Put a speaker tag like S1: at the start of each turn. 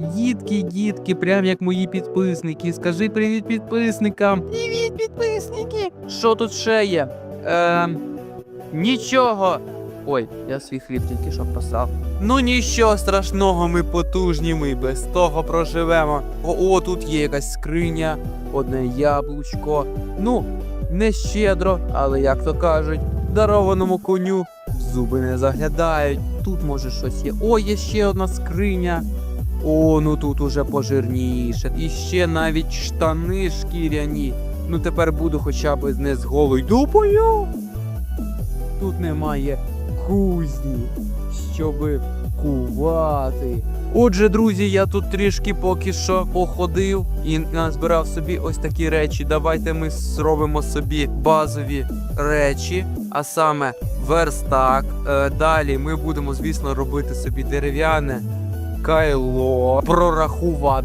S1: Дітки, дітки, прям як мої підписники. Скажи привіт підписникам. Привіт, підписники. Що тут ще є? Ем, нічого. Ой, я свій хліб тільки що просав. Ну нічого страшного, ми потужні, ми без того проживемо. О, о, тут є якась скриня, одне яблучко. Ну, не щедро, але як то кажуть, дарованому коню зуби не заглядають. Тут може щось є. О, є ще одна скриня. О, ну тут уже пожирніше. І ще навіть штани шкіряні. Ну тепер буду хоча б не з голою дупою. Тут немає кузні, щоби кувати. Отже, друзі, я тут трішки поки що походив і назбирав собі ось такі речі. Давайте ми зробимо собі базові речі, а саме верстак. Е, далі ми будемо, звісно, робити собі дерев'яне кайло, прорахувати.